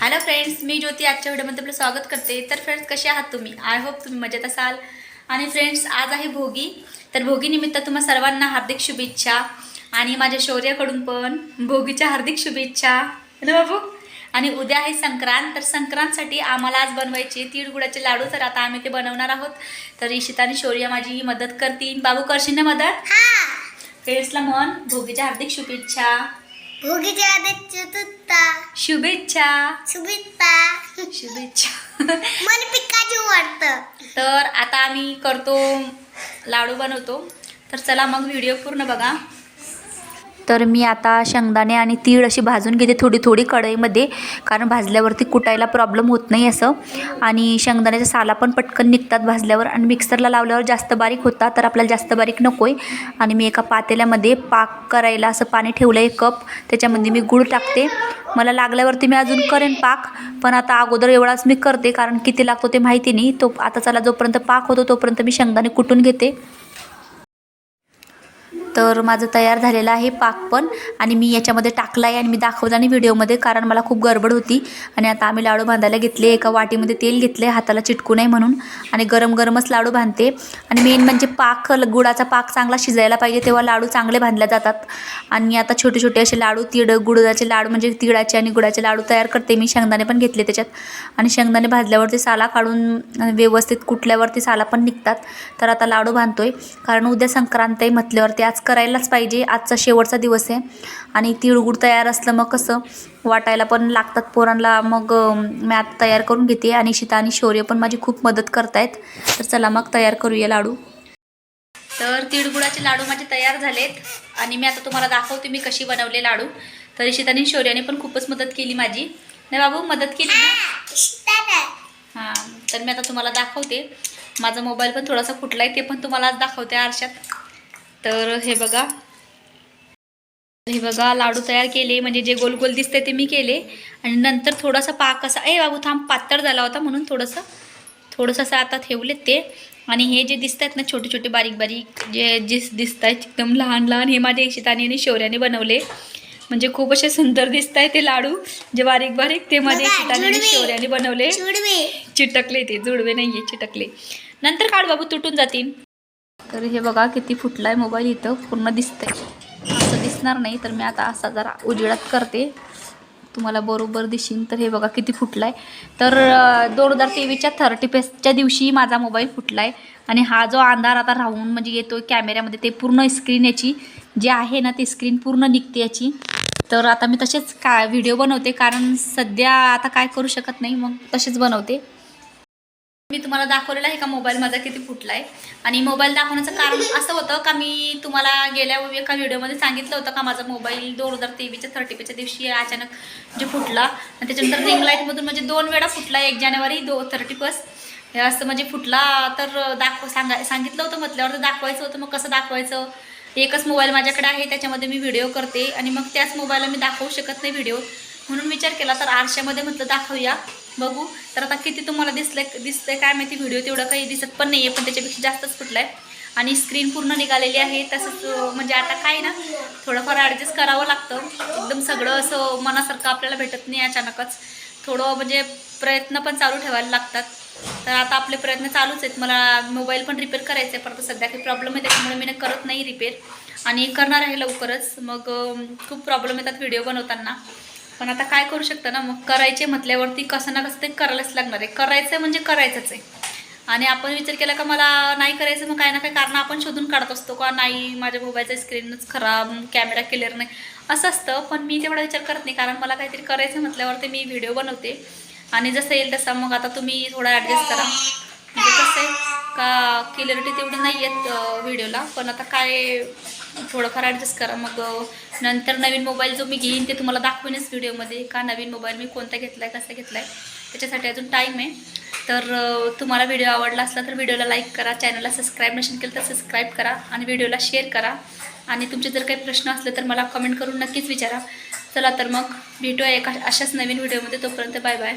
Hello friends मी ज्योती. आजच्या व्हिडिओमध्ये आपलं स्वागत करते. तर फ्रेंड्स कसे आहात तुम्ही? आय होप तुम्ही मजेत असाल. आणि फ्रेंड्स आज आहे भोगी. तर भोगीनिमित्त तुम्हा सर्वांना हार्दिक शुभेच्छा. आणि माझ्या शौर्याकडून पण भोगीच्या हार्दिक शुभेच्छा. ना बाबू. आणि उद्या आहे संक्रांत. तर संक्रांतसाठी आम्हाला आज बनवायचे तीळ गुळाचे लाडू. तर आता आम्ही ते बनवणार आहोत. तर इशिता आणि शौर्य माझी मदत करतील. बाबू करशील ना मदत? हा. फ्रेंड्सला म्हण भोगीच्या हार्दिक शुभेच्छा. भोगीच्या चतुर्था शुभेच्छा. शुभेच्छा. शुभेच्छा. मला पिकाची वाटतं. तर आता आम्ही करतो लाडू बनवतो. तर चला मग व्हिडिओ पूर्ण बघा. तर मी आता शेंगदाणे आणि तीळ अशी भाजून घेते थोडी थोडी कढईमध्ये कारण भाजल्यावरती कुटायला प्रॉब्लेम होत नाही असं. आणि शेंगदाण्याचा साला पण पटकन निघतात भाजल्यावर आणि मिक्सरला लावल्यावर जास्त बारीक होता तर आपल्याला जास्त बारीक नको आहे आणि मी एका पातेल्यामध्ये पाक करायला असं पाणी ठेवलं आहे कप त्याच्यामध्ये मी गूळ टाकते. मला लागल्यावरती मी अजून करेन पाक पण आता अगोदर एवढाच मी करते कारण किती लागतो ते माहिती नाही. तो आता चला जोपर्यंत पाक होतो तोपर्यंत मी शेंगदाणे कुटून घेते. तर माझं तयार झालेलं आहे पाक पण. आणि मी याच्यामध्ये टाकला आहे आणि मी दाखवला नाही व्हिडिओमध्ये कारण मला खूप गडबड होती. आणि आता आम्ही लाडू बांधायला घेतले एका वाटीमध्ये तेल घेतले हाताला चिटकू नये म्हणून. आणि गरम गरमच लाडू बांधते आणि मेन म्हणजे पाक गुळाचा पाक चांगला शिजायला पाहिजे तेव्हा लाडू चांगले बांधले जातात. आणि आता छोटे छोटे असे लाडू तिळ गुळाचे लाडू म्हणजे तिळाचे आणि गुळाचे लाडू तयार करते मी. शेंगदाणे पण घेतले त्याच्यात. आणि शेंगदाणे भाजल्यावरती साला काढून व्यवस्थित कुठल्यावरती साला पण निघतात. तर आता लाडू बांधतोय कारण उद्या संक्रांत आहे म्हटल्यावरती आज करायलाच पाहिजे. आजचा शेवटचा दिवस आहे. आणि तिळगुळ तयार असलं मग कसं? वाटायला पण लागतात पोरांना. मग मॅथ मी आता तयार करून घेते. आणि शिता आणि शौर्य पण माझी खूप मदत करतायत. तर चला मग तयार करूया लाडू. तर तिळगुळाचे लाडू माझे तयार झालेत. आणि मी आता तुम्हाला दाखवते मी कशी बनवले लाडू. तर इशिताने शौर्याने पण खूपच मदत केली माझी. नाही बाबू मदत केली ना? हां तर मी आता तुम्हाला दाखवते. माझा मोबाईल पण थोडासा फुटला आहे ते पण तुम्हाला दाखवते आरशात. तर हे बघा. हे बघा लाडू तयार केले. म्हणजे जे गोल गोल दिसते ते मी केले. आणि नंतर थोडासा पाक असा ए बाबू थांब पातळ झाला होता म्हणून थोडंसं थोडंसं असं आता ठेवलेत ते. आणि हे जे दिसत आहेत ना छोटे छोटे बारीक बारीक जे जे दिसत आहेत एकदम लहान लहान हे माझ्या इशिताने आणि शौर्याने बनवले. म्हणजे खूप असे सुंदर दिसत आहे ते लाडू. जे बारीक बारीक ते माझ्या इशिताने आणि. शौर्याने बनवले. चिटकले ते जुडवे नाहीये चिटकले. नंतर काढ बाबू तुटून जातील. तर हे बघा किती फुटलाय मोबाईल इथं. पूर्ण दिसतंय. असं दिसणार नाही तर मी आता असा जरा उजेडात करते. तुम्हाला बरोबर दिशीन तर हे बघा किती फुटलाय. तर दोन हजार तेवीसच्या थर्टी फेस्टच्या दिवशी माझा मोबाईल फुटलाय. आणि हा जो अंधार आता राहून म्हणजे येतो कॅमेऱ्यामध्ये ते पूर्ण स्क्रीन याची जी आहे ना ती स्क्रीन पूर्ण निघते याची. तर आता मी तसेच का व्हिडिओ बनवते. कारण सध्या आता काय करू शकत नाही मग तसेच बनवते. मी तुम्हाला दाखवलेला आहे का मोबाईल माझा किती फुटला आहे आणि मोबाईल दाखवण्याचं कारण असं होतं का मी तुम्हाला गेल्या एका व्हिडिओमध्ये सांगितलं होतं का माझा मोबाईल दोन हजार तेवीसच्या थर्टी पेच्या दिवशी अचानक जे फुटला आणि त्याच्यानंतर रिंग लाईटमधून म्हणजे दोन वेळा फुटला एक जानेवारी दो थर्टी फर्स्ट हे असं म्हणजे फुटला तर दाखव सांगा सांगितलं होतं म्हटल्यावर तर दाखवायचं होतं. मग कसं दाखवायचं? एकच मोबाईल माझ्याकडे आहे त्याच्यामध्ये मी व्हिडिओ करते. आणि मग त्याच मोबाईलला मी दाखवू शकत नाही व्हिडिओ म्हणून विचार केला तर आरशामध्ये म्हटलं दाखवूया. बघू. तर आता किती तुम्हाला दिसलं दिसतंय काय माहिती व्हिडिओ तेवढं काही दिसत पण नाही आहे पण त्याच्यापेक्षा जास्तच फुटलाय. आणि स्क्रीन पूर्ण निघालेली आहे तसंच म्हणजे आता काय ना थोडंफार ॲडजस्ट करावं लागतं. एकदम सगळं असं मनासारखं आपल्याला भेटत नाही अचानकच. थोडं म्हणजे प्रयत्न पण चालू ठेवायला लागतात. तर आता आपले प्रयत्न चालूच आहेत. मला मोबाईल पण रिपेअर करायचं आहे परत सध्या काही प्रॉब्लेम आहे त्याच्यामुळे मी करत नाही रिपेअर आणि करणार आहे लवकरच. मग खूप प्रॉब्लेम येतात व्हिडिओ बनवताना. पण आता काय करू शकतं ना? मग करायचे म्हटल्यावरती कसं ना कसं ते करायलाच लागणार आहे. करायचं म्हणजे करायचंच आहे. आणि आपण विचार केला का मला नाही करायचं मग काही ना काही कारण आपण शोधून काढत असतो का नाही माझ्या मोबाईलचा स्क्रीनच खराब कॅमेरा क्लिअर नाही. असं असतं पण मी तेवढा विचार करत नाही. कारण मला काहीतरी करायचं म्हटल्यावरती मी व्हिडिओ बनवते. आणि जसं येईल तसं मग आता तुम्ही थोडा ॲडजस्ट करा. म्हणजे कसं आहे? का क्लिअरिटी तेवढी नाही येत व्हिडिओला पण आता काय थोडंफार ॲडजस्ट करा. मग नंतर नवीन मोबाईल जो मी घेईन ते तुम्हाला दाखवेनच व्हिडिओमध्ये का नवीन मोबाईल मी कोणता घेतला आहे कसा घेतला आहे त्याच्यासाठी अजून टाईम आहे. तर तुम्हाला व्हिडिओ आवडला असला तर व्हिडिओला लाईक करा. चॅनलला सबस्क्राईब नसेल केलं तर सबस्क्राईब करा आणि व्हिडिओला शेअर करा. आणि तुमचे जर काही प्रश्न असले तर मला कमेंट करून नक्कीच विचारा. चला तर मग भेटूया एका अशाच नवीन व्हिडिओमध्ये तोपर्यंत बाय बाय